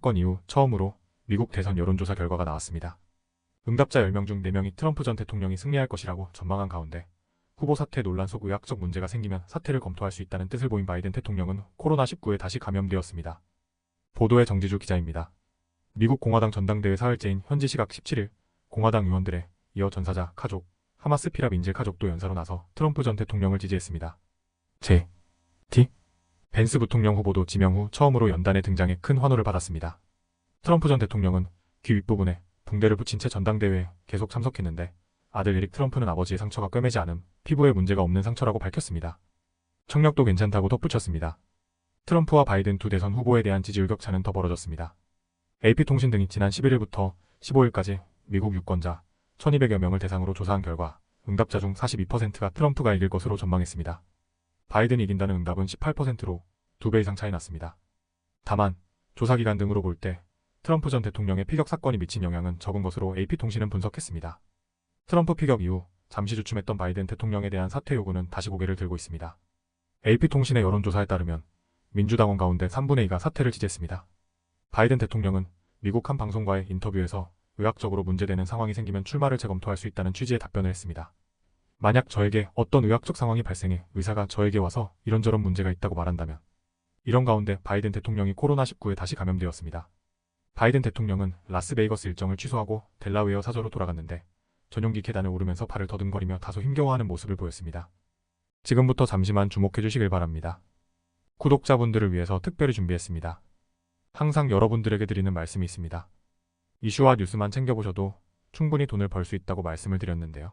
사건 이후 처음으로 미국 대선 여론조사 결과가 나왔습니다. 응답자 10명 중 4명이 트럼프 전 대통령이 승리할 것이라고 전망한 가운데 후보 사퇴 논란 속 의학적 문제가 생기면 사퇴를 검토할 수 있다는 뜻을 보인 바이든 대통령은 코로나19에 다시 감염되었습니다. 보도의 정지주 기자입니다. 미국 공화당 전당대회 사흘째인 현지 시각 17일 공화당 의원들에 이어 전사자 가족, 하마스 피랍 인질 가족도 연사로 나서 트럼프 전 대통령을 지지했습니다. 제. T. 벤스 부통령 후보도 지명 후 처음으로 연단에 등장해 큰 환호를 받았습니다. 트럼프 전 대통령은 귀 윗부분에 붕대를 붙인 채 전당대회에 계속 참석했는데 아들 에릭 트럼프는 아버지의 상처가 꿰매지 않음, 피부에 문제가 없는 상처라고 밝혔습니다. 청력도 괜찮다고 덧붙였습니다. 트럼프와 바이든 두 대선 후보에 대한 지지율 격차는 더 벌어졌습니다. AP통신 등이 지난 11일부터 15일까지 미국 유권자 1200여 명을 대상으로 조사한 결과 응답자 중 42%가 트럼프가 이길 것으로 전망했습니다. 바이든이 이긴다는 응답은 18%로 2배 이상 차이 났습니다. 다만 조사기관 등으로 볼 때 트럼프 전 대통령의 피격 사건이 미친 영향은 적은 것으로 AP통신은 분석했습니다. 트럼프 피격 이후 잠시 주춤했던 바이든 대통령에 대한 사퇴 요구는 다시 고개를 들고 있습니다. AP통신의 여론조사에 따르면 민주당원 가운데 3분의 2가 사퇴를 지지했습니다. 바이든 대통령은 미국 한 방송과의 인터뷰에서 의학적으로 문제되는 상황이 생기면 출마를 재검토할 수 있다는 취지의 답변을 했습니다. 만약 저에게 어떤 의학적 상황이 발생해 의사가 저에게 와서 이런저런 문제가 있다고 말한다면 이런 가운데 바이든 대통령이 코로나19에 다시 감염되었습니다. 바이든 대통령은 라스베이거스 일정을 취소하고 델라웨어 사저로 돌아갔는데 전용기 계단을 오르면서 발을 더듬거리며 다소 힘겨워하는 모습을 보였습니다. 지금부터 잠시만 주목해 주시길 바랍니다. 구독자분들을 위해서 특별히 준비했습니다. 항상 여러분들에게 드리는 말씀이 있습니다. 이슈와 뉴스만 챙겨보셔도 충분히 돈을 벌 수 있다고 말씀을 드렸는데요.